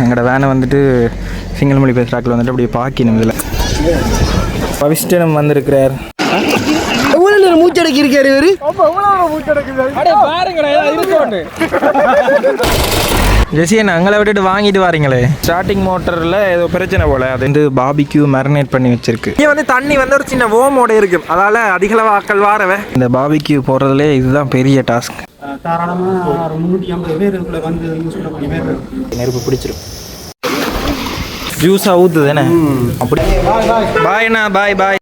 எங்களோட வேனை வந்துட்டு சிங்கள மொழி பேசுகிறாக்கள் வந்துட்டு அப்படியே பார்க்கணும் இதில். பவிஷ்டனம் வந்திருக்கிறார். எவ்வளோ நேரம் மூச்சடக்கி இருக்காரு இவரு ஜெசியன் அங்களை விட்டுட்டு வாங்கிட்டு வாரீங்களே? ஸ்டார்டிங் மோட்டரில் ஏதோ பிரச்சனை போல அது வந்து பாபிக்யூ மேரினேட் பண்ணி வச்சிருக்கு. இங்கே வந்து தண்ணி வந்து ஒரு சின்ன ஓமோட இருக்கு. அதால அதிகளவு ஆக்கள் வாரவே. இந்த பாபிக்யூ போடுறதுலே இதுதான் பெரிய டாஸ்க் தாராளமாக ஒரு முந்நூற்றி ஐம்பது பேர் இதுக்குள்ள வந்து யூஸ் பண்ணக்கூடிய பேர் நெருப்பு பிடிச்சிரும் என்ன அப்படி பாய்ண்ணா பாய் பாய்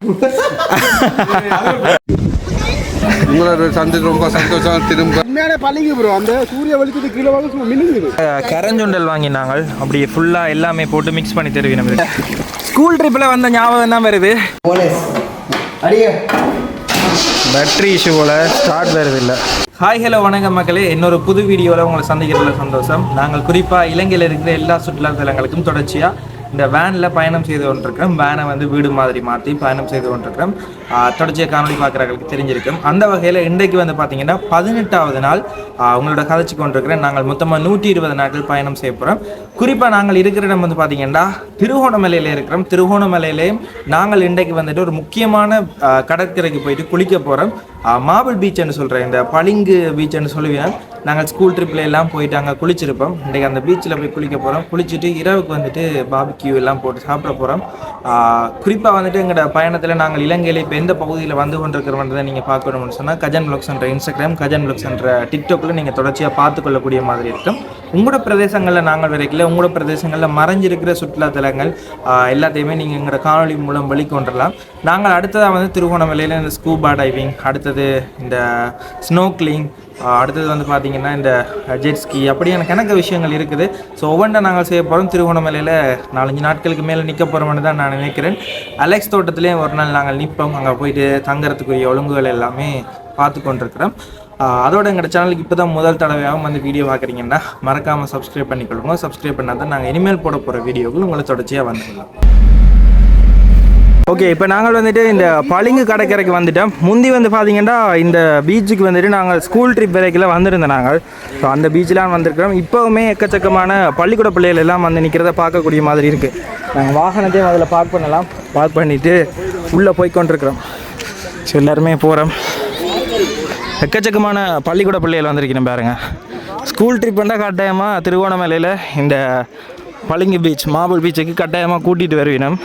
உங்களோட சந்தை ரொம்ப சந்தோஷம் திரும்ப. உண்மையான பழகி ப்ரோ அந்த சூரிய வெளிச்சத்து கீழே வாங்க சும்மா மின்னுங்குது கரஞ்சுண்டல் வாங்கினாங்க அப்படியே ஃபுல்லாக எல்லாமே போட்டு மிக்ஸ் பண்ணி தருவீங்க நம்மளுக்கு ஸ்கூல் ட்ரிப்பில் வந்த ஞாபகம் தான் வருது? அடியே. பேட்டரி இஷ்யூ போல் ஸ்டார்ட் வருது இல்லை. ஹாய் ஹலோ வணக்கம் மக்களே. இன்னொரு புது வீடியோவில் உங்களை சந்திக்கிறதுல சந்தோஷம். நாங்கள் குறிப்பாக இலங்கையில் இருக்கிற எல்லா சுற்றுலா தலங்களுக்கும் தொடர்ச்சியாக இந்த வேனில் பயணம் செய்து கொண்டிருக்கிறோம். வேனை வந்து வீடு மாதிரி மாற்றி பயணம் செய்து கொண்டிருக்கிறோம். தொடர்ச்சியை காணொலி பார்க்குறவர்களுக்கு தெரிஞ்சிருக்கும். அந்த வகையில் இன்றைக்கு வந்து பார்த்தீங்கன்னா பதினெட்டாவது நாள் உங்களோட கதைச்சு கொண்டிருக்கிறேன். நாங்கள் மொத்தமாக நூற்றி இருபது நாட்கள் பயணம் செய்ய போகிறோம் குறிப்பாக நாங்கள் இருக்கிற இடம் வந்து பார்த்தீங்கன்னா திருகோணமலையில் இருக்கிறோம். திருகோணமலையிலேயும் நாங்கள் இன்றைக்கு வந்துட்டு ஒரு முக்கியமான கடற்கரைக்கு போயிட்டு குளிக்க போகிறோம் மாபிள் பீச்னு சொல்கிறேன் இந்த பளிங்கு பீச்னு சொல்லுவேன் நாங்கள் ஸ்கூல் ட்ரிப்பில் எல்லாம் போயிட்டு அங்கே குளிச்சிருப்போம். இன்றைக்கி அந்த பீச்சில் போய் குளிக்க போகிறோம் குளிச்சுட்டு இரவுக்கு வந்துட்டு பாபிக்யூ எல்லாம் போட்டு சாப்பிட போகிறோம் குறிப்பாக வந்துட்டு எங்களோட பயணத்தில் நாங்கள் இலங்கையில் இப்போ எந்த பகுதியில் வந்து கொண்டிருக்கிறோன்றதை நீங்கள் பார்க்கணும்னு சொன்னால் கஜன் ப்ளாக்ஸ்ன்ற இன்ஸ்டாகிராம் கஜன் ப்ளாக்ஸ் என்ற டிக்டாக்ல நீங்கள் தொடர்ச்சியாக பார்த்துக்கொள்ளக்கூடிய மாதிரி இருக்கும். உங்களோட பிரதேசங்களில் நாங்கள் வரைக்கல. உங்களோட பிரதேசங்களில் மறைஞ்சிருக்கிற சுற்றுலா தலங்கள் எல்லாத்தையுமே நீங்கள் எங்களோட காணொளி மூலம் வெளிக்கொண்டரலாம். நாங்கள் அடுத்ததாக வந்து திருகோணமலையில் இந்த ஸ்கூபா டைவிங் அடுத்தது இந்த ஸ்னோக்லிங் அடுத்தது வந்து பார்த்திங்கன்னா இந்த ஜெட்ஸ்கி அப்படியான கணக்கு விஷயங்கள் இருக்குது. ஸோ ஒவ்வொன்றை நாங்கள் செய்ய போகிறோம் திருவண்ணாமலையில் நாலஞ்சு நாட்களுக்கு மேலே நிற்க போகிறோம்னு தான் நான் நினைக்கிறேன். அலெக்ஸ் தோட்டத்துலேயும் ஒரு நாள் நாங்கள் நிற்போம். அங்கே போயிட்டு தங்குறதுக்குரிய ஒழுங்குகள் எல்லாமே பார்த்து கொண்டிருக்கிறோம். அதோட எங்கள் சேனலுக்கு இப்போ தான் முதல் தடவையாகவும் வந்து வீடியோ பார்க்குறீங்கன்னா மறக்காமல் சப்ஸ்கிரைப் பண்ணிக்கொள்ளுங்க. சப்ஸ்கிரைப் பண்ணால் தான் நாங்கள் இனிமேல் போட போகிற வீடியோக்கள் உங்களை தொடர்ச்சியாக வந்துடலாம். ஓகே இப்போ நாங்கள் வந்துட்டு இந்த பளிங்கு கடற்கரைக்கு வந்துட்டோம். முந்தி வந்து பார்த்தீங்கன்னா இந்த பீச்சுக்கு வந்துட்டு நாங்கள் ஸ்கூல் ட்ரிப் வரைக்கில் வந்திருந்தோம் நாங்கள். ஸோ அந்த பீச்செலாம் வந்திருக்கிறோம். இப்போவுமே எக்கச்சக்கமான பள்ளிக்கூட பிள்ளைகள் எல்லாம் வந்து நிற்கிறத பார்க்கக்கூடிய மாதிரி இருக்குது நாங்கள் வாகனத்தையும் அதில் பார்க் பண்ணலாம். பார்க் பண்ணிவிட்டு உள்ளே போய் கொண்டிருக்கிறோம். ஸோ எல்லாருமே போகிறோம் எக்கச்சக்கமான பள்ளிக்கூட பிள்ளைகள் வந்திருக்கிறோம் பாருங்க. ஸ்கூல் ட்ரிப் வந்தால் கட்டாயமாக திருவோணமலையில் இந்த பளிங்கு பீச் மாபிள் பீச்சுக்கு கட்டாயமாக கூட்டிகிட்டு வருவினோம்.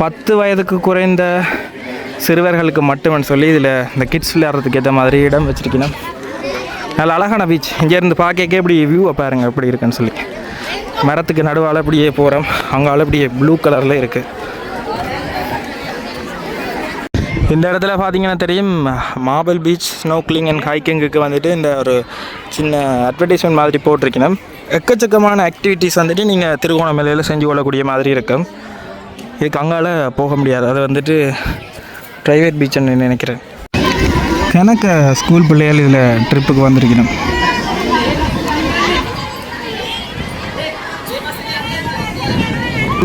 பத்து வயதுக்கு குறைந்த சிறுவர்களுக்கு மட்டுமே சொல்லி இதில் இந்த கிட்ஸ் விளையாடுறதுக்கு ஏற்ற மாதிரி இடம் வச்சிருக்கணும் நல்ல அழகான பீச் இங்கேருந்து பார்க்க இப்படி வியூவை பாருங்கள் எப்படி இருக்குன்னு சொல்லி. மரத்துக்கு நடுவால் அப்படியே போகிறோம் அங்கால அப்படியே ப்ளூ கலரில் இருக்குது இந்த இடத்துல பார்த்தீங்கன்னா தெரியும் மார்பிள் பீச் ஸ்னோக்லிங் அண்ட் ஹைக்கிங்குக்கு வந்துட்டு இந்த ஒரு சின்ன அட்வர்டைஸ்மெண்ட் மாதிரி போட்டிருக்கணும். எக்கச்சக்கமான ஆக்டிவிட்டீஸ் வந்துட்டு நீங்கள் திருகோணமலையில் செஞ்சு கொள்ளக்கூடிய மாதிரி இருக்கும். இதுக்கு அங்கால போக முடியாது. அது வந்துட்டு ப்ரைவேட் பீச்சுன்னு நினைக்கிறேன். கணக்க ஸ்கூல் பிள்ளைகள் இதில் ட்ரிப்புக்கு வந்திருக்கணும்.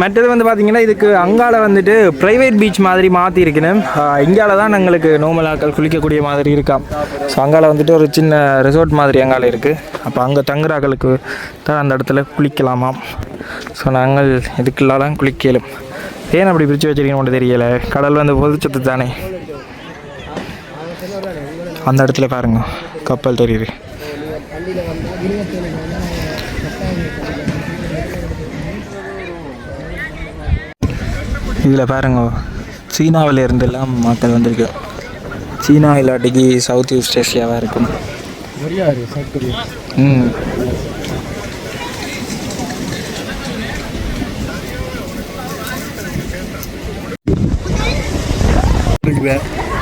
மற்றது வந்து பார்த்தீங்கன்னா இதுக்கு அங்கால வந்துட்டு ப்ரைவேட் பீச் மாதிரி மாற்றி இருக்கணும் இங்கால தான் எங்களுக்கு நோமல் ஆட்கள் குளிக்கக்கூடிய மாதிரி இருக்காம் ஸோ அங்கால வந்துட்டு ஒரு சின்ன ரிசார்ட் மாதிரி அங்கால இருக்குது அப்போ அங்கே தங்குறாக்களுக்கு தான் அந்த இடத்துல குளிக்கலாமாம். ஸோ நாங்கள் இதுக்குள்ளாலாம் குளிக்கலும். ஏன் அப்படி பிரித்து வச்சிருக்கீங்கன்னு தெரியலை? கடல் வந்து பொதுச்சத்து தானே. அந்த இடத்துல பாருங்க. கப்பல் தெரியுது. இதில் பாருங்க. சீனாவில் இருந்தெல்லாம் மக்கள் வந்திருக்கு. சீனா இல்லாட்டிக்கு சவுத் ஈஸ்ட் ஏஷியாவாக இருக்கும். ம்.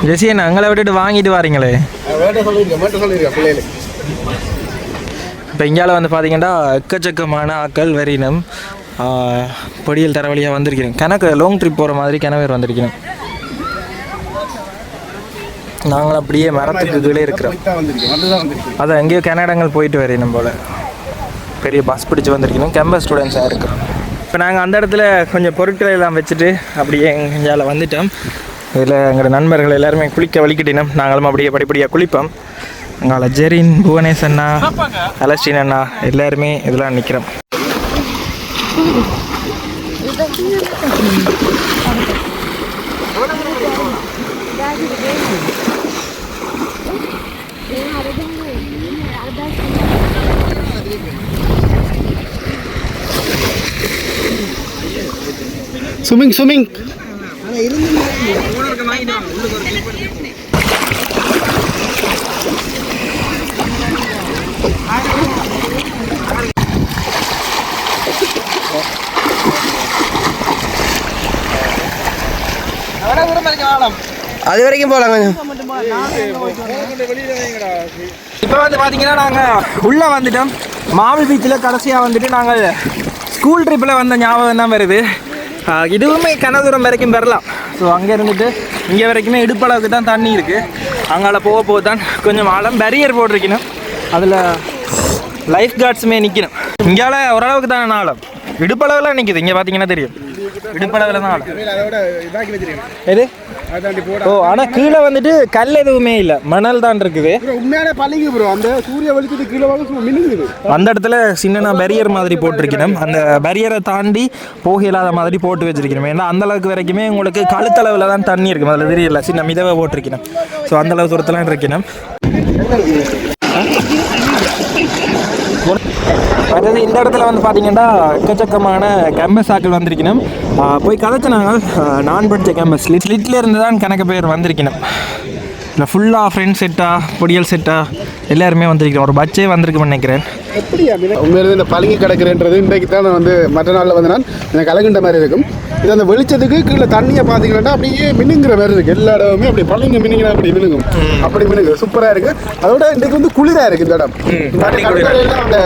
ஜெசியன் அங்களை விட்டுட்டு வாங்கிட்டு வாரீங்களே. வேட்ட சொல்லியிருக்கேன் வேட்ட சொல்லியிருக்கேன் பிள்ளைகளுக்கு இப்போ இங்கால வந்து பார்த்தீங்கன்னா எக்கச்சக்கமான ஆக்கள் வரினம் பொடியல் தர வழியாக வந்திருக்கிறேன். கணக்கு லாங் ட்ரிப் போகிற மாதிரி கிணவர் வந்திருக்கிறேன். நாங்கள் அப்படியே மரத்துக்கு கீழே இருக்கிறோம். அதான் எங்கேயோ கனடாங்கள் போயிட்டு வரையணும் போல். பெரிய பஸ் பிடிச்சி வந்திருக்கணும் கேம்பஸ் ஸ்டூடெண்ட்ஸாக இருக்கிறோம். இப்போ நாங்கள் அந்த இடத்துல கொஞ்சம் பொருட்களை எல்லாம் வச்சுட்டு அப்படியே எங்கேயால வந்துட்டோம். இதில் எங்களோட நண்பர்கள் எல்லாருமே குளிக்க வலிக்கிட்டினோம் நாங்களும் அப்படியே படிப்படியாக குளிப்போம். அங்கால ஜெரின் புவனேஷ் அண்ணா அலஸ்டின் அண்ணா எல்லாருமே இதெல்லாம் நிற்கிறோம். சுமிங் சுமிங் ஸ்விமிங் ஸ்விமிங் அது வரைக்கும் போகலாம் கொஞ்சம். இப்போ வந்து பார்த்தீங்கன்னா நாங்கள் உள்ளே வந்துட்டோம். மாவல் பீச்சில் கடைசியாக வந்துட்டு நாங்கள் ஸ்கூல் ட்ரிப்பில் வந்த ஞாபகம் தான் வருது? இதுவுமே கனதூரம் வரைக்கும் வரலாம் ஸோ அங்கே இருந்துட்டு இங்கே வரைக்குமே இடுப்பளவுக்கு தான் தண்ணி இருக்குது அங்கால போக போக தான் கொஞ்சம் ஆழம் பேரியர் போட்டிருக்கணும். அதில் லைஃப் கார்ட்ஸுமே நிற்கணும் இங்கால ஓரளவுக்கு தான் ஆழம். இடுப்பளவில் நிற்குது இங்கே பார்த்தீங்கன்னா தெரியும். இடுப்பளவில் தான் ஆழம். எது? ஓ ஆனால் கீழே வந்துட்டு கல் எதுவுமே இல்லை. மணல் தான் இருக்குது. உண்மையான பழகி ப்ரோ. அந்த சூரிய வெளிச்சத்துக்கு கீழே மின்னுங்குது அந்த இடத்துல சின்ன பேரியர் மாதிரி போட்டிருக்கணும். அந்த பேரியரை தாண்டி போக இல்லாத மாதிரி போட்டு வச்சிருக்கணும். ஏன்னா அந்த அளவுக்கு வரைக்குமே உங்களுக்கு கழுத்தளவில் தான் தண்ணி இருக்கும். அதில் தெரியல. சின்ன மிதவை போட்டிருக்கணும். ஸோ அந்த அளவு தூரத்தில் இருக்கணும். அடுத்தது இந்த இடத்துல வந்து பார்த்தீங்கன்னா எக்கச்சக்கமான கேம்பஸ் ஆக்கள் வந்திருக்கணும். போய் கதைச்சு நாங்கள் ஆஹ் நான் படித்த கேம்பஸ் லிட் லிட்டில் இருந்து தான் கணக்கு பேர் வந்திருக்கணும். இல்லை ஃபுல்லாக ஃப்ரெண்ட் செட்டா பொடியல் செட்டா எல்லாருமே வந்திருக்கிறோம் ஒரு பச்சே வந்திருக்குன்னு நினைக்கிறேன். எப்படியா உண்மையிலே இந்த பழங்கி கிடக்குறேன்றது இன்றைக்கு தான் நான் வந்து மற்ற நாளில் வந்து நான் எனக்கு கலங்குன்ற மாதிரி இருக்கும். இது அந்த வெளிச்சத்துக்கு கீழே தண்ணியை பார்த்தீங்கன்னா அப்படியே மினுங்கிற மாதிரி இருக்கு. எல்லா இடமுமே அப்படி பழங்க மினுங்கிற அப்படி மினுங்கும். அப்படி மினுங்கு சூப்பராக இருக்கு. அதோட இன்றைக்கு வந்து குளிராக இருக்கு இந்த இடம். தண்ணி மற்ற குளிரா கடற்கரையெல்லாம் அந்த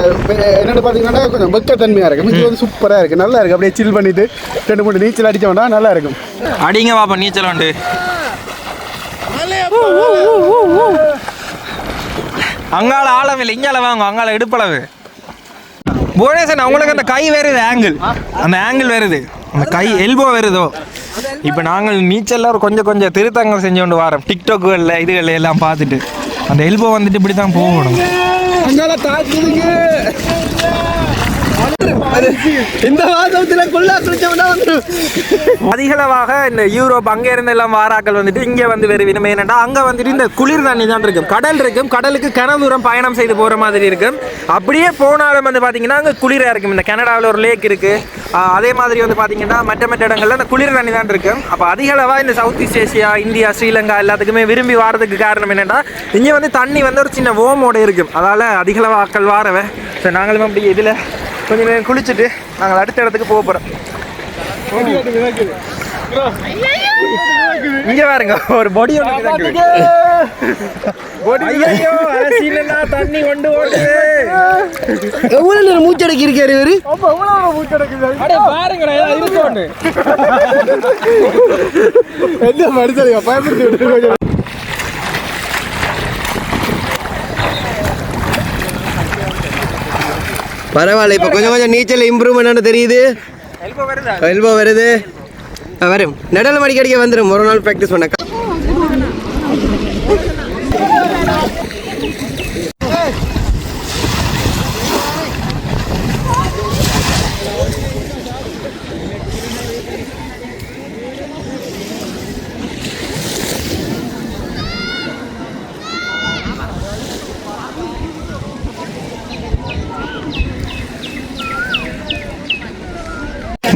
என்னென்னு பார்த்தீங்கன்னா கொஞ்சம் வெக்கத்தன்மையாக இருக்கும் இது வந்து சூப்பராக இருக்கு. நல்லா இருக்கு. அப்படியே சில் பண்ணிட்டு ரெண்டு மூணு நீச்சல் அடிச்சோம்னா நல்லா இருக்கும். அடிங்க பாப்பா நீச்சல் உண்டு. அங்கால ஆழம் இல்லை. இங்கால வாங்க. அங்கால இடுப்பளவு. புவனேசன் உங்களுக்கு அந்த கை வருது ஆங்கிள் அந்த ஆங்கிள் வருது அந்த கை எல்போ வருதோ? இப்போ நாங்கள் நீச்சல்ல ஒரு கொஞ்சம் கொஞ்சம் திருத்தங்கள் செஞ்சு கொண்டு வரோம். டிக்டாக்குகளில் இதுகளில் எல்லாம் பார்த்துட்டு. அந்த எல்போ வந்துட்டு இப்படி தான் போகணும் இந்த மாதத்துல கொள்ளா குளிச்சோம்னா வந்து. அதிகளவாக இந்த யூரோப் அங்கே இருந்து எல்லாம் வாராக்கள் வந்துட்டு இங்கே வந்து வருவினம் ஏன்னா அங்கே வந்துட்டு இந்த குளிர் தண்ணி தான் இருக்கும். கடல் இருக்கும். கடலுக்கு கன தூரம் பயணம் செய்து போகிற மாதிரி இருக்கும். அப்படியே போனாலும் வந்து பார்த்தீங்கன்னா அங்கே குளிராக இருக்கும். இந்த கனடாவில் ஒரு லேக் இருக்குது அதே மாதிரி வந்து பார்த்தீங்கன்னா மற்ற மற்ற இடங்கள்ல அந்த குளிர் தண்ணி தான் இருக்கும். அப்போ அதிகளவாக இந்த south east Asia India Sri Lanka எல்லாத்துக்குமே விரும்பி வாரதுக்கு காரணம் என்னென்னா இங்கே வந்து தண்ணி வந்து ஒரு சின்ன ஓமோட இருக்கும். அதால் அதிகளவாக ஆட்கள் வாரவை. ஸோ நாங்களும் அப்படி இதில் கொஞ்சம் நேரம் குளிச்சுட்டு நாங்கள் அடுத்த இடத்துக்கு போக போகிறோம் இங்க பாருங்க ஒரு பொடி ஐயோ அரசியலா தண்ணி கொண்டு ஓடுது. எவ்வளோ நேரம் மூச்சடக்கி இருக்காரு இவரு? ஒண்ணு. என்ன மனுஷன் பயன்படுத்தி பரவாயில்ல இப்போ கொஞ்சம் கொஞ்சம் நீச்சல் இம்ப்ரூவ்மெண்ட் தெரியுது. எல்போ வருதா? எல்போ வருது. ஆ, வரும். நடுவில் மடிக்கடிக்க வந்துடும் ஒரு நாள் ப்ராக்டிஸ் பண்ண.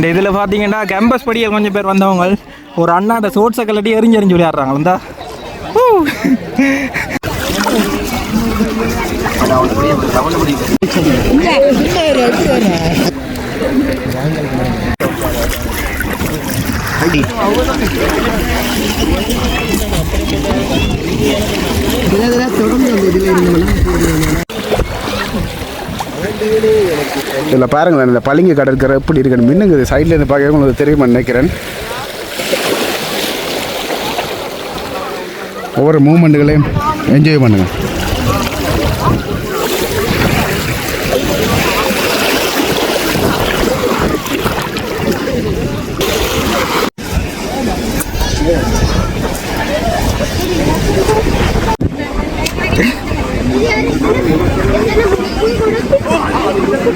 இந்த இதில் பார்த்தீங்கன்னா கேம்பஸ் படியில் கொஞ்சம் பேர் வந்தவங்க ஒரு அண்ணா அந்த சோட்ஸை கலட்டி எரிஞ்சு எரிஞ்சு விளையாடுறாங்க தொடர்ந்து ஊ. இதில் பாருங்களேன் இந்த பளிங்கு கடற்கரை எப்படி இருக்குன்னு. மின்னுங்குது. சைடில் இருந்து பார்க்க உங்களுக்கு தெரியுமா நினைக்கிறேன். ஒவ்வொரு மூமெண்ட்டுகளையும் என்ஜாய் பண்ணுங்கள்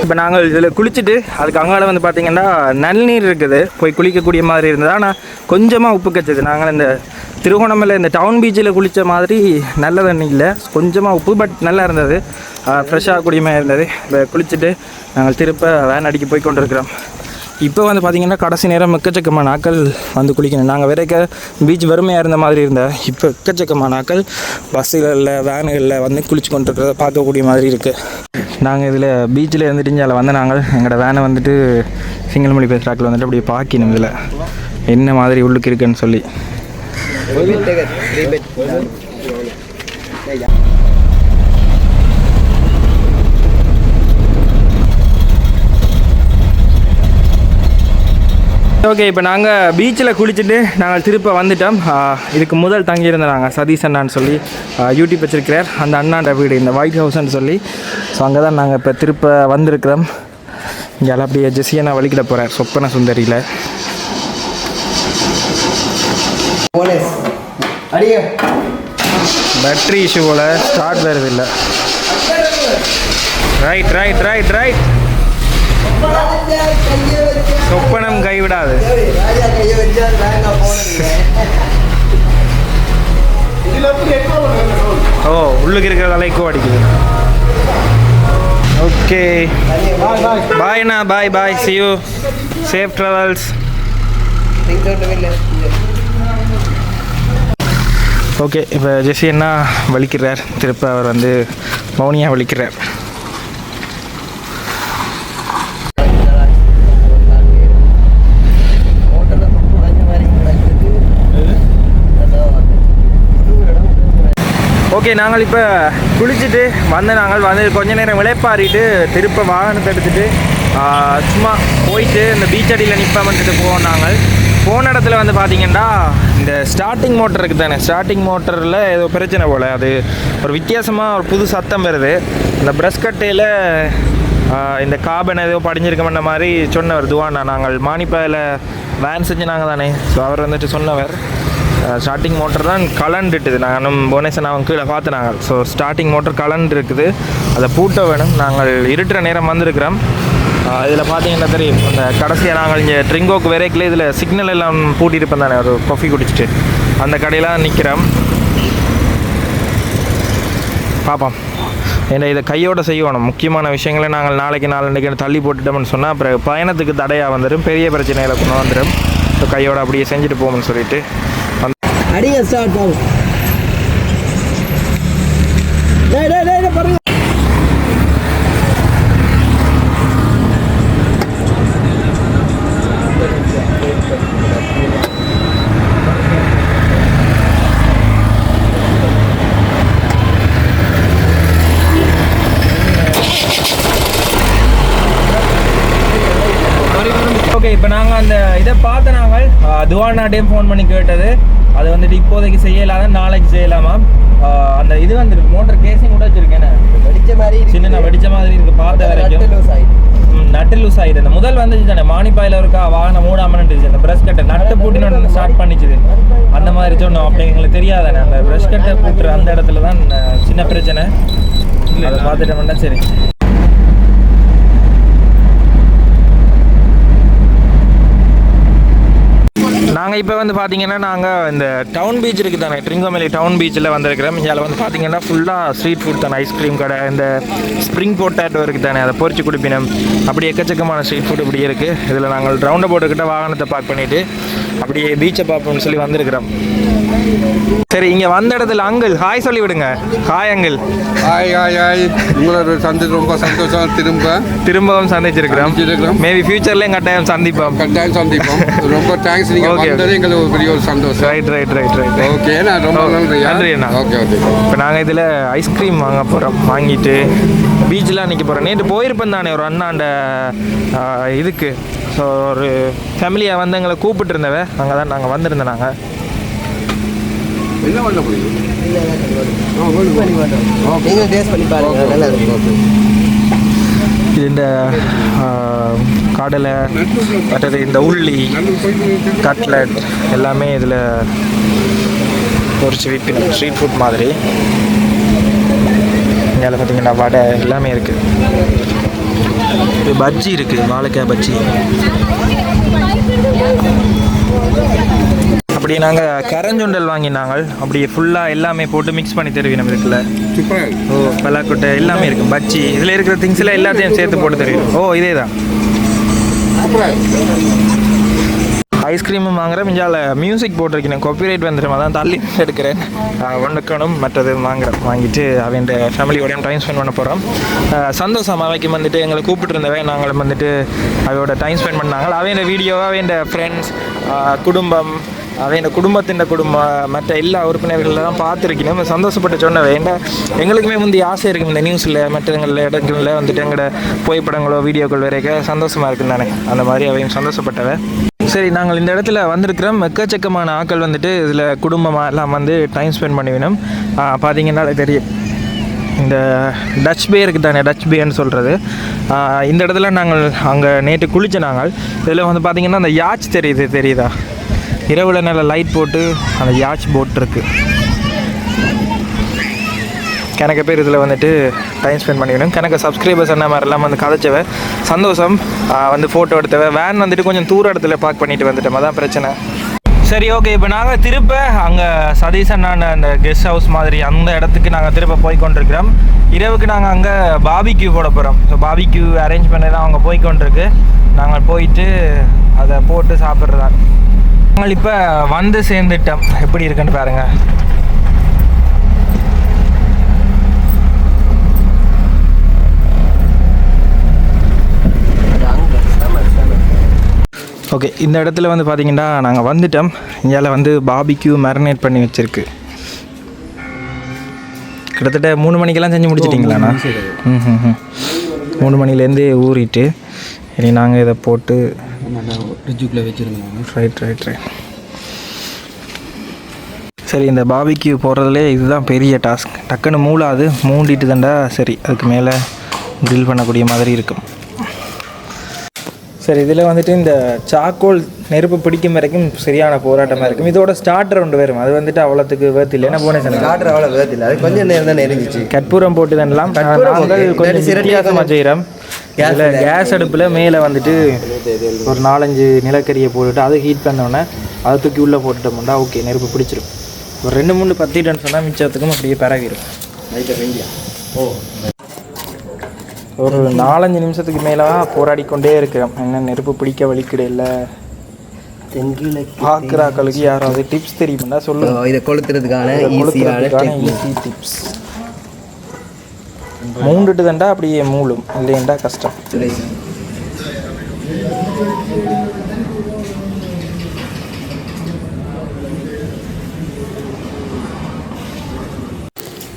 இப்போ நாங்கள் இதில் குளிச்சுட்டு அதுக்கு அங்கால வந்து பார்த்தீங்கன்னா நல்நீர் இருக்குது. போய் குளிக்கக்கூடிய மாதிரி இருந்தது. ஆனால் கொஞ்சமாக உப்பு கச்சது. நாங்கள் இந்த திருகோணமலை இந்த டவுன் பீச்சில் குளித்த மாதிரி நல்ல தண்ணி இல்லை. கொஞ்சமாக உப்பு பட் நல்லா இருந்தது. ஃப்ரெஷ்ஷாக குடியமாக இருந்தது. இப்போ குளிச்சுட்டு நாங்கள் திருப்ப வேன் அடிக்க போய் கொண்டிருக்கிறோம். இப்போ வந்து பார்த்திங்கன்னா கடைசி நேரம் எக்கச்சக்கமான ஆக்கள் வந்து குளிக்கணும். நாங்கள் வரைக்க பீச் வறுமையாக இருந்த மாதிரி இருந்த இப்போ எக்கச்சக்கமான ஆக்கள் பஸ்ஸுகளில் வேனுகளில் வந்து குளிச்சு கொண்டுருக்கிறத பார்க்கக்கூடிய மாதிரி இருக்குது நாங்கள் இதில் பீச்சில் இருந்துட்டு அதில் வந்து நாங்கள் எங்களோட வேனை வந்துட்டு சிங்கிள் மொழி பேசுகிறாக்கள் வந்துட்டு அப்படியே பார்க்கணும் இதில். என்ன மாதிரி உள்ளுக்கு இருக்குன்னு சொல்லி. ஓகே இப்போ நாங்கள் பீச்சில் குளிச்சுட்டு நாங்கள் திருப்ப வந்துட்டோம். இதுக்கு முதல் தங்கியிருந்த நாங்கள் சதீஷ் அண்ணான்னு சொல்லி யூடியூப் வச்சிருக்கிறார். அந்த அண்ணாண்ட வீடு இந்த ஒயிட் ஹவுஸ்ன்னு சொல்லி. ஸோ அங்கே தான் நாங்கள் இப்போ திருப்ப வந்திருக்கிறோம். இங்கே அப்படியே ஜெசியனா வலிக்கிட போகிறார் சொப்பன சுந்தரியில். பேட்ரி இஷ்யூ போல் ஸ்டார்ட் வருது இல்லை. ரைட் ரைட் ரைட் ரைட் சொப்பனம் கைவிடாது. ஓ உள்ளுக்கு இருக்கிற தலைக்கும் அடிக்குது. Okay. Bye Anna bye bye see you safe travels okay இப்போ ஜெஸ்ஸி என்ன வலிக்கிறார். திருப்ப அவர் வந்து மௌனியாக வலிக்கிறார் ஹோட்டலில் ரொம்ப உடஞ்ச மாதிரி கிடக்குது ஓகே நாங்கள் இப்போ குளிச்சுட்டு வந்த நாங்கள் வந்து கொஞ்ச நேரம் விளைப்பாரிட்டு திருப்ப வாகனத்தை எடுத்துகிட்டு சும்மா போயிட்டு இந்த பீச் அடியில் நிற்போம்ட்டு போவோம் நாங்கள். போன இடத்துல வந்து பார்த்தீங்கன்னா இந்த ஸ்டார்டிங் மோட்டர் இருக்குது தானே? ஸ்டார்டிங் மோட்டரில் ஏதோ பிரச்சனை போல். அது ஒரு வித்தியாசமாக ஒரு புது சத்தம் வருது. இந்த ப்ரஷ் கட்டையில் இந்த காபன் ஏதோ படிஞ்சிருக்கமன்ற மாதிரி சொன்னவர் துவானா. நாங்கள் மானிப்பாயில் வேன் செஞ்சு நாங்கள் தானே. ஸோ அவர் வந்துட்டு சொன்னவர். ஸ்டார்டிங் மோட்டர் தான் கலண்டுட்டுது. நாங்கள் இன்னும் புவனேஸ்வரன் அவங்க கீழே பார்த்து நாங்கள் ஸோ ஸ்டார்டிங் மோட்டர் கலண்டு இருக்குது அதை பூட்ட வேணும். நாங்கள் இருட்டுற நேரம் வந்திருக்கிறோம். இதில் பார்த்தீங்கன்னா தெரியும். அந்த கடைசியாக நாங்கள் இங்கே ட்ரிங்கோக்கு வரைக்கில் இதில் சிக்னல் எல்லாம் பூட்டியிருப்போம் தானே. ஒரு காஃபி குடிச்சிட்டு. அந்த கடையில் நிற்கிறோம் பார்ப்போம் ஏன்னா இதை கையோட செய்யணும். முக்கியமான விஷயங்களை நாங்கள் நாளைக்கு நாளன்னைக்கு தள்ளி போட்டுட்டோம்னு சொன்னால் அப்புறம் பயணத்துக்கு தடையாக வந்துடும் பெரிய பிரச்சனையில் கொண்டு வந்துடும் ஸோ கையோட அப்படியே செஞ்சுட்டு போகணும்னு சொல்லிட்டு. அடிங்க ஸ்டார்ட் ஆகும் நாங்கள் அந்த இதை பார்த்த நாங்கள் துவானாட்டையும் ஃபோன் பண்ணி கேட்டது. அது வந்துட்டு இப்போதைக்கு செய்யலாத நாளைக்கு செய்யலாமா? அந்த இது வந்துட்டு மோட்டர் கேஸையும் கூட வச்சிருக்கேன் வெடிச்ச மாதிரி இருக்கு. சின்ன வெடிச்ச மாதிரி இருக்கு பார்த்த நட்டு வரைக்கும். நட்டு லூஸ் ஆயிடுது அந்த முதல் வந்துச்சு தானே மானிப்பாயில் இருக்கா வாகனம் மூடாமன்னு இருந்துச்சு அந்த பிரஷ் கட்டை நட்டு பூட்டினு ஸ்டார்ட் பண்ணிச்சுது அந்த மாதிரி சொன்னோம். அப்படி எங்களுக்கு தெரியாதானே அந்த பிரஷ் கட்டை பூட்டுற அந்த இடத்துல தான் சின்ன பிரச்சனை. அதை பார்த்துட்டோம்னா சரி. நாங்கள் இப்போ வந்து பார்த்தீங்கன்னா நாங்கள் இந்த டவுன் பீச் இருக்குது தானே ட்ரிங்கோமேலி டவுன் பீச்சில் வந்திருக்கிறோம். இதில் வந்து பார்த்தீங்கன்னா ஃபுல்லாக ஸ்ட்ரீட் ஃபுட் தானே ஐஸ்கிரீம் கடை இந்த ஸ்ப்ரிங் பொட்டேட்டோ இருக்குது தானே அதை பொரிச்சு குடிப்பினம். அப்படி எக்கச்சக்கமான ஸ்ட்ரீட் ஃபுட் இப்படி இருக்குது இதில் நாங்கள் ரவுண்டை போட்டுக்கிட்ட வாகனத்தை பார்க் பண்ணிவிட்டு அப்படியே பீச்சை பார்ப்போம்னு சொல்லி வந்திருக்கிறோம். சரி இங்கே வந்த இடத்துல அங்கிள் ஹாய் சொல்லி விடுங்க. Hi uncle hi hi hi உங்களோட சந்தி ரொம்ப சந்தோஷம் திரும்ப திரும்பவும் சந்திச்சிருக்கிறோம். மேபி ஃபியூச்சர்லேயும் கட்டாயம் சந்திப்போம். கட்டாயம் சந்திப்போம். ரொம்ப தேங்க்ஸ் நீங்கள் எங்களுக்கு ஒரு பெரிய ஒரு சந்தோஷம். Right right right right okay நான் ரொம்ப Okay. நன்றி நன்றி அண்ணா. ஓகே ஓகே இப்போ நாங்கள் இதில் ஐஸ்கிரீம் வாங்க போகிறோம் வாங்கிட்டு பீச்சில் நிற்க போகிறோம் நேற்று போயிருப்பேன் தானே ஒரு அண்ணாண்ட இதுக்கு. ஸோ ஒரு ஃபேமிலியாக வந்து எங்களை கூப்பிட்டு இருந்தவ அங்கே தான் நாங்கள் வந்திருந்தோம் நாங்கள் என்ன பண்ண முடியும்? டேஸ்ட் பண்ணி பாருங்க. நல்லா இருக்கும். இந்த கடலை மற்றது இந்த உள்ளி கட்லட் எல்லாமே இதில் ஒரு விற்பினோம் ஸ்ட்ரீட் ஃபுட் மாதிரி. இங்கே பார்த்தீங்கன்னா வடை எல்லாமே இருக்குது பஜ்ஜி இருக்குது வாழைக்காய் பஜ்ஜி. அப்படி நாங்கள் கரஞ்சுண்டல் வாங்கினாங்க. அப்படி ஃபுல்லாக எல்லாமே போட்டு மிக்ஸ் பண்ணி தருவீங்க இருக்குல்ல சூப்பர் ஓ பலாக்கொட்டை எல்லாமே இருக்குது பஜ்ஜி இதில் இருக்கிற திங்ஸில் எல்லாத்தையும் சேர்த்து போட்டு தருவீங்க ஓ இதே தான் ஐஸ்கிரீமும் வாங்குறேன். மிஞ்சால மியூசிக் போட்டிருக்கேன் காப்பிரைட் வந்துடும் அதான் தள்ளி எடுக்கிறேன். ஒன்றுக்கணும் மற்றது வாங்குறேன் வாங்கிட்டு அவன் ஃபேமிலியோடையும் டைம் ஸ்பெண்ட் பண்ண போகிறோம் சந்தோஷம். அவைக்கு வந்துட்டு எங்களை கூப்பிட்டு இருந்தவன். நாங்களும் வந்துட்டு அவையோட டைம் ஸ்பெண்ட் பண்ணாங்க. அவன் வீடியோவை அவன் ஃப்ரெண்ட்ஸ் குடும்பம் அவன் குடும்பத்தின் குடும்பம் மற்ற எல்லா உறுப்பினர்களெல்லாம் பார்த்துருக்கணும் சந்தோஷப்பட்டு சொன்னவன் ஏன்னா எங்களுக்குமே முந்தைய ஆசை இருக்கும் இந்த நியூஸில் மற்றங்களில் இடங்களில் வந்துட்டு எங்களோட புகைப்படங்களோ வீடியோக்கள் வரைக்கும் சந்தோஷமாக இருக்குன்னு தானே அந்த மாதிரி அவையும் சந்தோஷப்பட்டவன் சரி நாங்கள் இந்த இடத்துல வந்திருக்கிறோம். எக்கச்சக்கமான ஆட்கள் வந்துட்டு இதில் குடும்பமாக எல்லாம் வந்து டைம் ஸ்பெண்ட் பண்ணிவிடும் பார்த்தீங்கன்னா தெரியும். இந்த டச் பே இருக்குது தானே டச் பேன்னு சொல்கிறது இந்த இடத்துல நாங்கள் அங்கே நேற்று குளிச்ச நாங்கள். இதில் வந்து பார்த்திங்கன்னா அந்த யாச் தெரியுது தெரியுதா? இரவில் நல்ல லைட் போட்டு அந்த யாச் போட் இருக்குது கணக்கு பேர் இதில் வந்துட்டு டைம் ஸ்பெண்ட் பண்ணிக்கணும். கணக்கு சப்ஸ்கிரைபர்ஸ் என்ன மாதிரிலாம் வந்து கதைச்சவ சந்தோஷம் வந்து ஃபோட்டோ எடுத்தவ. வேன் வந்துட்டு கொஞ்சம் தூர இடத்துல பார்க் பண்ணிட்டு வந்துட்டோம். அதான் பிரச்சனை. சரி ஓகே இப்போ நாங்கள் திருப்ப அங்கே சதீசன் அந்த கெஸ்ட் ஹவுஸ் மாதிரி அந்த இடத்துக்கு நாங்கள் திருப்ப போய் கொண்டிருக்கிறோம். இரவுக்கு நாங்கள் அங்கே பாபிக்யூ போட போகிறோம் ஸோ பாபிக்யூ அரேஞ்ச் பண்ணி தான் அவங்க போய் கொண்டிருக்கு. நாங்கள் போயிட்டு அதை போட்டு சாப்பிட்றதான் நாங்கள் இப்போ வந்து சேர்ந்துட்டோம். எப்படி இருக்குன்னு பாருங்கள் ஓகே இந்த இடத்துல வந்து பார்த்தீங்கன்னா நாங்கள் வந்துட்டோம். இங்கே வந்து பாபிக்யூ மேரினேட் பண்ணி வச்சிருக்கு. கிட்டத்தட்ட மூணு மணிக்கெல்லாம் செஞ்சு முடிச்சிட்டிங்களாண்ணா ம் ம் ம் மூணு மணிலேருந்து ஊறிட்டு இனி நாங்கள் இதை போட்டு ஃப்ரிட்ஜுக்குள்ளே வச்சுருந்தோம் ரைட் ரைட் ரைட் சரி இந்த பாபிக்கு போடுறதுலே இதுதான் பெரிய டாஸ்க் டக்குன்னு மூளாது மூண்டிட்டு தண்டா சரி அதுக்கு மேலே க்ரில் பண்ணக்கூடிய மாதிரி இருக்கும். சரி இதில் வந்துட்டு இந்த சாக்கோல் நெருப்பு பிடிக்கும் வரைக்கும் சரியான போராட்டமாக இருக்கும். இதோட ஸ்டார்டர் ஒன்று வரும் அது வந்துட்டு அவ்வளோத்துக்கு வேர்த்து இல்லை. என்ன போனேன் சார் காட்டுற அவ்வளோ வேதில்லை அது கொஞ்சம் நேரம் தான் இருந்துச்சு கற்பூரம் போட்டு தண்டலாம். கொஞ்சம் வித்தியாசமாக செய்கிறோம் இதில் இல்ல. கேஸ் அடுப்பில் மேலே வந்துட்டு ஒரு நாலஞ்சு நிலக்கரியை போட்டுட்டு அதை ஹீட் பண்ணோடனே அதை தூக்கி உள்ளே போட்டுட்டோம்னா ஓகே நெருப்பு பிடிச்சிரும். ஒரு ரெண்டு மூணு பத்திட்டோன்னு சொன்னால் மிச்சத்துக்கும் அப்படியே பரவிடும் ஒரு நாலஞ்சு நிமிஷத்துக்கு மேலே போராடி கொண்டே இருக்கிறோம். என்ன நெருப்பு பிடிக்க வலிக்கிடையில தென்கீழ பார்க்குறாக்களுக்கு யாராவது டிப்ஸ் தெரியுமா சொல்லுங்க. இதை கொளுத்துறதுக்கான ஈஸி டிப்ஸ் மூண்டுட்டு தண்டா அப்படியே மூழும் இல்லையண்டா கஷ்டம்.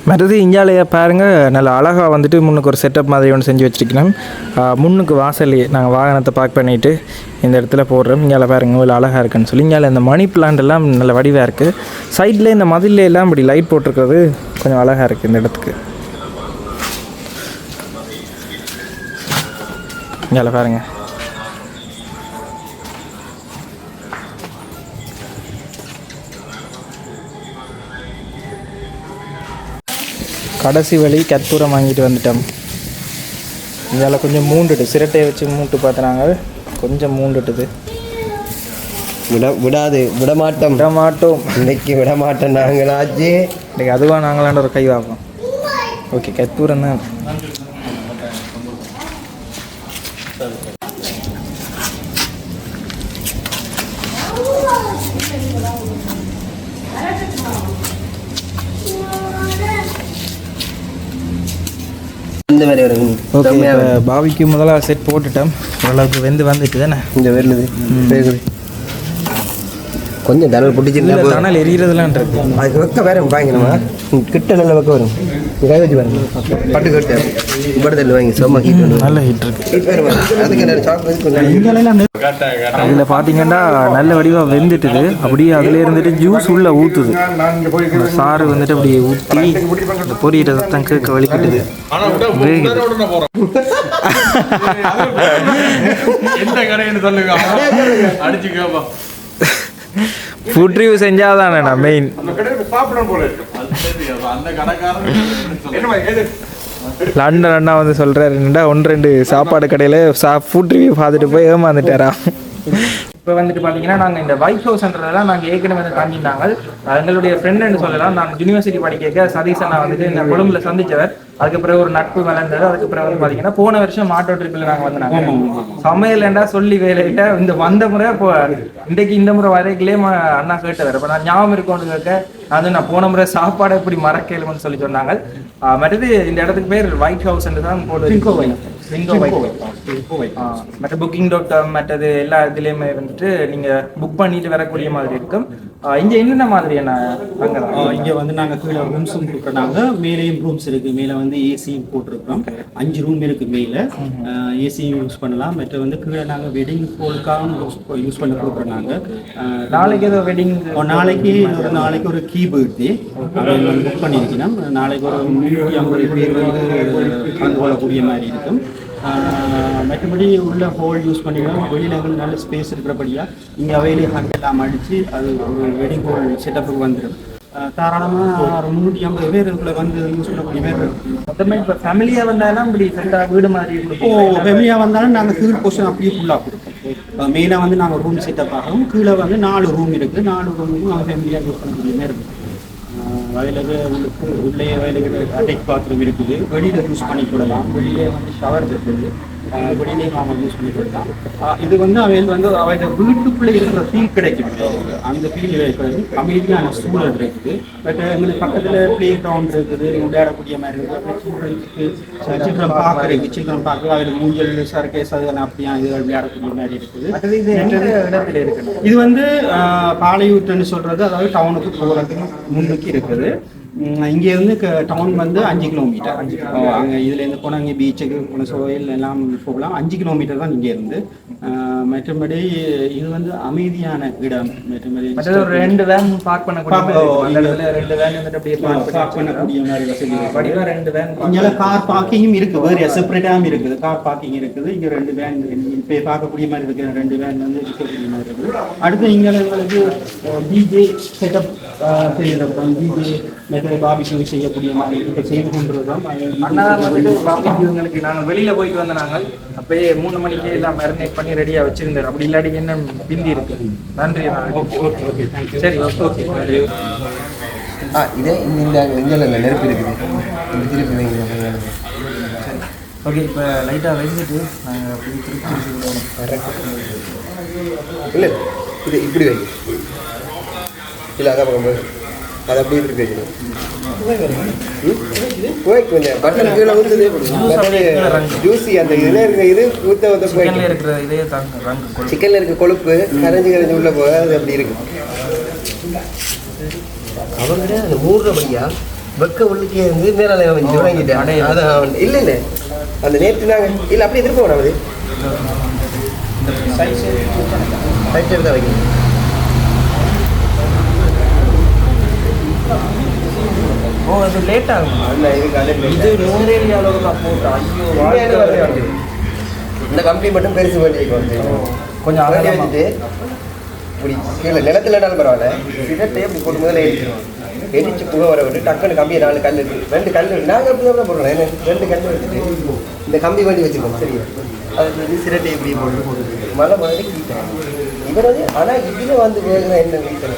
மற்றது இந்தியாவிலேயே பாருங்க. நல்ல அழகாக வந்துட்டு முன்னுக்கு ஒரு செட்டப் மாதிரி ஒன்று செஞ்சு வச்சுருக்கணும். முன்னுக்கு வாசல்லையே நாங்கள் வாகனத்தை பார்க் பண்ணிவிட்டு இந்த இடத்துல போடுறோம். இங்கே பாருங்க இவ்வளோ அழகாக இருக்குன்னு சொல்லி. இங்கே இந்த மணி பிளான்ட் எல்லாம் நல்ல வடிவாக இருக்குது சைடில் இந்த மதில்ல எல்லாம் இப்படி லைட் போட்டிருக்கிறது கொஞ்சம் அழகாக இருக்குது இந்த இடத்துக்கு. இங்கே பாருங்க. கடைசி வழி கற்பூரம் வாங்கிட்டு வந்துட்டோம். இதில் கொஞ்சம் மூண்டுட்டு சிரட்டையை வச்சு மூட்டு பார்த்துனாங்க கொஞ்சம் மூண்டுட்டுது விட விடாது. விட மாட்டோம் விட மாட்டோம் இன்னைக்கு விட மாட்டோம் நாங்களாச்சு. இன்னைக்கு அதுவா நாங்களாண்ட ஒரு கை வாப்போம் ஓகே கற்பூரம் தான். இந்த மாதிரி வரும். ஓகே. பாவிக்கு முதல்ல செட் போட்டுட்டோம். ஓரளவுக்கு வெந்து வந்துட்டு தானே? இந்த வருது. வேகுது கொஞ்சம் தடவை பிடிச்சிருந்தா. தணல் எரியறதுலாம் இருக்கு. அதுக்கு வெக்க வேற பாய்க்கணுமா கிட்ட நல்ல வெக்க வரும். கை வச்சு பாருங்க. பட்டு கட்டு. படுதல் வாங்கி சும்மா ஹீட் நல்ல ஹீட் இருக்கு. அதுக்கு சாக்லேட் இதில் பார்த்தீங்கன்னா நல்ல வடிவாக வெந்துட்டுது. அப்படியே அதில் இருந்துட்டு ஜூஸ் உள்ளே ஊற்றுது அந்த சாறு வந்துட்டு அப்படியே ஊற்றி இந்த பொரியிற சத்தம் கேட்க வலிக்கிட்டுது ஃபுட் ரிவ்யூ செஞ்சால் மெயின் லண்டன் அண்ணா வந்து சொல்கிறாரு என்னடா ஒன்று ரெண்டு சாப்பாடு கடையில் சா ஃபுட் ரிவ்யூ பார்த்துட்டு போய் ஏமாந்துட்டாரா? இப்போ வந்துட்டு பார்த்தீங்கன்னா நாங்கள் இந்த ஒயிட் ஹவுஸ்ன்றதெல்லாம் நாங்கள் ஏற்கனவே வந்து தங்கியிருந்தாங்க. எங்களுடைய ஃப்ரெண்டுன்னு சொல்லலாம். நாங்கள் யூனிவர்சிட்டி படிக்க சதீஷ் அண்ணா வந்துட்டு இந்த கொழும்புல சந்திச்சவர். அதுக்கப்புறம் ஒரு நட்பு வளர்ந்தது அதுக்கப்புறம் வந்து பார்த்தீங்கன்னா போன வருஷம் மாட்டோ ட்ரிப்பில் நாங்கள் வந்து நாங்கள் சமையல்ண்டா சொல்லி வேலையில இந்த வந்த முறை இப்போ இன்றைக்கு இந்த முறை வரைக்கிலே அண்ணா கேட்டவர். இப்போ நான் ஞாபகம் இருக்கோன்னு கேட்க அது நான் போன முறை சாப்பாடு எப்படி மறக்கலும்னு சொல்லி சொன்னாங்க. மற்றது இந்த இடத்துக்கு பேர் ஒயிட் ஹவுஸ் தான் விங்கோ ஒயிட் மற்ற புக்கிங் டாட் காம் மற்றது எல்லா இதுலேயுமே வந்துட்டு நீங்கள் புக் பண்ணிட்டு வரக்கூடிய மாதிரி இருக்கும். இங்க என்னென்ன மாதிரியான ஆஹ் இங்க வந்து நாங்க கீழே ரூம்ஸும் கொடுக்குறாங்க. மேலேயும் ரூம்ஸ் இருக்கு. மேல வந்து ஏசியும் போட்டிருக்கோம். அஞ்சு ரூம் இருக்கு மேல. ஏசியும் யூஸ் பண்ணலாம். மற்ற வந்து கீழே நாங்க வெட்டிங் ஹோல்காகவும் யூஸ் பண்ண கொடுக்குறாங்க நாளைக்கு ஏதோ வெட்டிங் நாளைக்கு ஒரு நாளைக்கு ஒரு கீ பர்த்டே அதை புக் பண்ணியிருக்கணும். நாளைக்கு ஒரு முந்நூற்றி ஐம்பது பேர் வந்து கலந்து கொள்ளக்கூடிய மாதிரி இருக்கும். மற்றபடி உள்ள ஹோல் யூஸ் பண்ணிக்கலாம். வெளியில வந்து நல்ல ஸ்பேஸ் இருக்கிறபடியா இங்கே அவையிலே ஹண்ட் எல்லாம் அடிச்சு அது ஒரு வெட்டிங் ஹோல் செட்டப்புக்கு வந்துடும் தாராளமாக ஒரு முந்நூற்றி ஐம்பது பேர் இதுக்குள்ள வந்து யூஸ் பண்ணக்கூடிய பேர் இருக்கும். மொத்தமே இப்போ ஃபேமிலியாக வந்தாலும் இப்படி செட்டா வீடு மாதிரி கொடுப்போம் ஃபெமிலியாக வந்தாலும் நாங்கள் கீழ் போர்ஷன் அப்படியே ஃபுல்லாக கொடுப்போம். மெயினாக வந்து நாங்கள் ரூம் செட்டப் ஆகும். கீழே வந்து நாலு ரூம் இருக்குது நாலு ரூமுக்கும் நாங்கள் ஃபேமிலியாக யூஸ் பண்ணக்கூடிய மாதிரி இருக்கும். வயலுக்கு உள்ளே வயலுக்கு அட்டைக் பாத்திரம் இருக்குது. வெளியில் யூஸ் பண்ணி கொள்ளலாம். வெளியிலே வந்து ஷவர் இருக்குது. வெளியிலே நாம யூஸ் பண்ணி கொள்ளலாம் ஆஹ் இது வந்து அவையில் வந்து அவையோட வீட்டுக்குள்ளே இருக்கிற ஃபீல் கிடைக்கும் அந்த ஃபீல் இருக்கிறது அமைதியான சூழல் இருக்குது பட் எங்களுக்கு பக்கத்தில் ப்ளே கிரவுண்ட் இருக்குது விளையாடக்கூடிய மாதிரி இருக்குது. சில்ட்ரன்ஸுக்கு சில்ட்ரன் பார்க்குறதுக்கு சில்ட்ரன் பார்க்க அதில் மூஞ்சல் சர்க்கேஸ் அதெல்லாம் அப்படியா இதுகள் விளையாடக்கூடிய மாதிரி இருக்குது. இது இது வந்து ஆஹ், பாலையூட்டுன்னு சொல்றது அதாவது டவுனுக்கு போகிறதுக்கு முன்னுக்கு இருக்குது. உம், இங்க இருந்து டவுன் வந்து அஞ்சு கிலோமீட்டர் அங்கே இதுலேருந்து போனால் அங்கே பீச்சுக்கு குணசோயில் எல்லாம் போகலாம். அஞ்சு கிலோமீட்டர் தான் இங்கே இருந்து. மற்றபடி இது வந்து அமைதியான இடம். மற்றபடி ஒரு ரெண்டு வேன் பார்க் பண்ணக்கூடிய ரெண்டு வேன் வந்துட்டு அப்படியே பார்க் பண்ணக்கூடிய மாதிரி வசதி இருக்கு. வடிவா ரெண்டு வேன் இங்கே கார் பார்க்கிங்கும் இருக்கு வேறு செப்பரேட்டாகவும் இருக்குது. கார் பார்க்கிங் இருக்குது. இங்கே ரெண்டு வேன் இப்போ பார்க்கக்கூடிய மாதிரி இருக்கிற ரெண்டு வேன் வந்து இருக்கக்கூடிய மாதிரி இருக்குது. அடுத்து இங்கே எங்களுக்கு டிஜே செட்டப் செய்யறோம் டிஜே மெத்தட் செய்யக்கூடிய மாதிரி இப்போ செய்து அண்ணா வந்துட்டு barbecue எங்களுக்கு நாங்கள் வெளியில போயிட்டு வந்த நாங்கள் அப்பயே மூணு மணிக்கே எல்லாம் மேரினேட் பண்ணி ரெடியா வச்சிருந்தாரு. அப்படி இல்லாட்டி என்ன பிந்தி இருக்கு. நன்றி okay okay okay thank you சரி ஓகே ஓகே நன்றி ஆ இதே இந்த இந்த இங்கே இல்லை நெருப்பு இருக்குது. ஓகே இப்போ லைட்டாக வெந்துட்டு நாங்கள் அப்படி திருப்பி இல்லை இது இப்படி வைங்க. இல்லை அதான் பக்கம் போய். அது அப்படியே திருப்பி வைக்கணும் கொஞ்சம் பட்டன் கீழே ஊற்றுது ஜூஸி அந்த இதில் இருக்க இது ஊற்ற ஊற்ற போய் இருக்கிற இதே தாங்க ரங்கு கொழுப்பு. சிக்கனில் இருக்க கொழுப்பு கரைஞ்சி கரைஞ்சி உள்ள போக அது அப்படி இருக்கு. அவங்க அந்த மூடுற படியா வெக்க உள்ளுக்கே இருந்து மேலே அவன் தொடங்கிட்டேன் அதான் இல்லை இல்லை. அந்த நேற்று நாங்கள் இல்லை அப்படி திரும்ப சைஸ் ரைட் எடுத்து வைக்கணும் ஓ அது லேட் ஆகும்? அதே இது நூறேலி அளவுக்கு நான் போட்டேன் ஐயோ உண்மையான வாழ்க்கை வேலை வந்து. இந்த கம்பெனி மட்டும் பெருசு பண்ணி வந்து கொஞ்சம் அகலமா. வச்சுட்டு இப்படி கீழே நிலத்துல இருந்தாலும் பரவாயில்ல. சிகரெட்டே இப்படி போட்டு முதல்ல எரிச்சிருவோம் எரிச்சு புகை வர விட்டு டக்குன்னு கம்பியை நாலு கல் இருக்கு. ரெண்டு கல் நாங்கள் அப்படி தான் போடுறோம். என்ன ரெண்டு கல் வச்சுட்டு இந்த கம்பி வண்டி வச்சுருக்கோம் சரியா அதுக்கு வந்து சிரட்டை இப்படி போட்டு போட்டு மழை மாதிரி கீட்டேன் இவர் வந்து ஆனால் இதில் வந்து வேகிற என்ன வீட்டுனா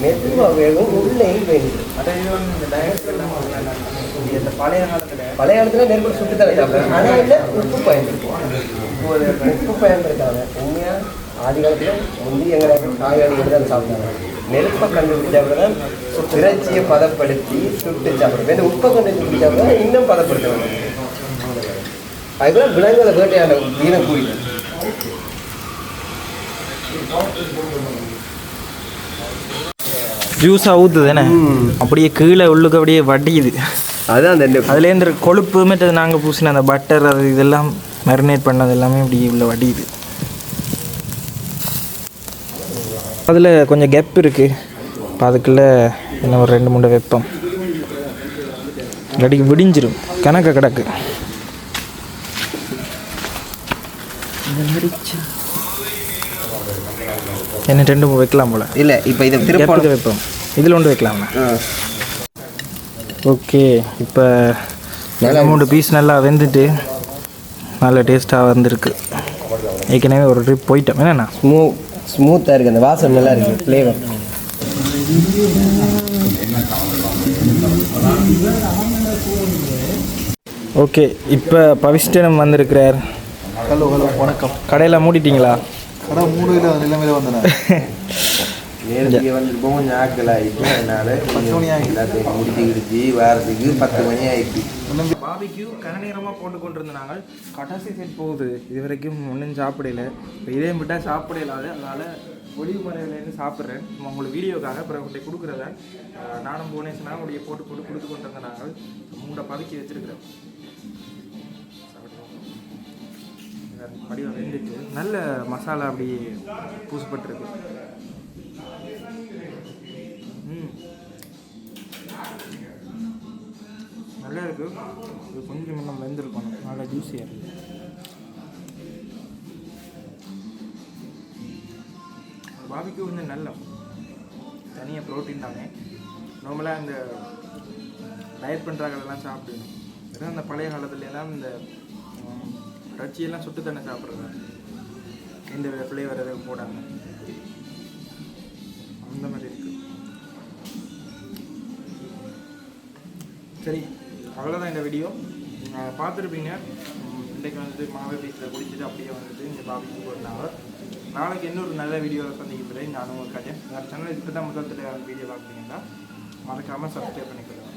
மெதுவாக வேணும் டயட்லாம் இந்த பழைய காலத்துல நெருப்பு சுட்டு தர சாப்பிடுறேன் ஆனால் இல்லை உப்பு பயன்படுத்துவோம் உப்பு பயன்படுத்தாங்க உண்மையா? ஆதி காலத்துல முந்தி எங்களை காயாளி எடுத்து சாப்பிட்டாங்க. நெருப்பை கண்டுபிடிச்சாப்புல இறைச்சியை பதப்படுத்தி சுட்டு சாப்பிடுவோம் இந்த உப்பை கண்டுபிடிச்சாப்புல இன்னும் பதப்படுத்துவாங்க அதுக்குள்ள விலங்குகளை வேட்டையாட வீணம் கூடி ஜூஸாக ஊற்றுது என்ன? அப்படியே கீழே உள்ளுக்கு அப்படியே வடியுது. அதான் அந்த அதுலேருந்து கொழுப்பு மற்றது நாங்கள் பூசின அந்த பட்டர் அது இதெல்லாம் மேரினேட் பண்ணது எல்லாமே இப்படி உள்ள வடியுது. அதில் கொஞ்சம் கெப் இருக்குது இப்போ அதுக்குள்ளே இன்னும் ஒரு ரெண்டு மூணு வெப்பம். இல்லாட்டி விடிஞ்சிரும். கணக்க கிடக்கு. என்ன ரெண்டு வைக்கலாம் போல. இல்லை இப்போ இதை திருப்பி வைப்போம்? இதில் ஒன்று வைக்கலாமா. ஓகே இப்போ நல்லா மூணு பீஸ் நல்லா வெந்துட்டு நல்ல டேஸ்ட்டாக வந்திருக்கு. ஏற்கனவே ஒரு ட்ரிப் போயிட்டோம். என்னண்ணா? ஸ்மூ ஸ்மூத்தாக இருக்குது அந்த வாசம் நல்லா இருக்குது ஃப்ளேவர் ஓகே இப்போ பவிஷ்டனம் வந்திருக்கிறார். ஹலோ ஹலோ வணக்கம். கடையில் மூடிட்டீங்களா? கடை மூணு கிலோ நிலைமையில வந்தேன் நேரத்துக்கு வந்து கொஞ்சம் ஆட்கள் ஆகிட்டு அதனால எல்லாத்தையும் முடிச்சு கிடிச்சு வாரத்துக்கு பத்து மணி ஆயிடுச்சு பாபிக்யூ கன நேரமாக போட்டு கொண்டு இருந்தாங்க கடைசி செட் போகுது இது வரைக்கும் ஒன்றும் சாப்பிடல இப்போ இதே விட்டால் சாப்பிடலாது அதனால் ஒளிவு மறைவிலேருந்து சாப்பிட்றேன் உங்களுக்கு வீடியோக்காக அப்புறம் உங்கள்கிட்ட கொடுக்குறத நானும் போனேன்னா உடைய போட்டு போட்டு கொடுத்து கொண்டு இருந்த நாங்கள் மூட்டை பதுக்கி வச்சிருக்கிறேன் படிவம் வெந்துட்டு நல்ல மசாலா அப்படி பூசப்பட்டிருக்கு. ம். நல்லா இருக்கு. இது கொஞ்சம் இன்னும் வெந்திருக்கணும். நல்லா ஜூஸியாக இருக்கு. பாபிக்கு வந்து நல்ல தனியாக ப்ரோட்டீன் தானே நார்மலாக இந்த டயட் பண்ணுறாங்களெல்லாம் சாப்பிடணும் ஏன்னா அந்த பழைய காலத்துலலாம் இந்த கட்சியெல்லாம் சுட்டு தானே சாப்பிட்றது? எந்த வித ஃப்ளேவர் எதுவும் போடாமல் அந்த மாதிரி இருக்கு. சரி அவ்வளோதான் இந்த வீடியோ நீங்கள் பார்த்துருப்பீங்க. இன்றைக்கு வந்துட்டு மாவை பீச்சில் குடிச்சிட்டு அப்படியே வந்துட்டு இங்கே பாபிக்கு போயிருந்தாங்க நாளைக்கு இன்னொரு நல்ல வீடியோவில் சந்திக்கிறேன் நானும் ஒரு கட்டேன் எங்கள் சேனல் இப்போ தான் முதல் தடவை வீடியோ பார்க்குறீங்கன்னா மறக்காமல் சப்ஸ்கிரைப் பண்ணிக்கிறேன்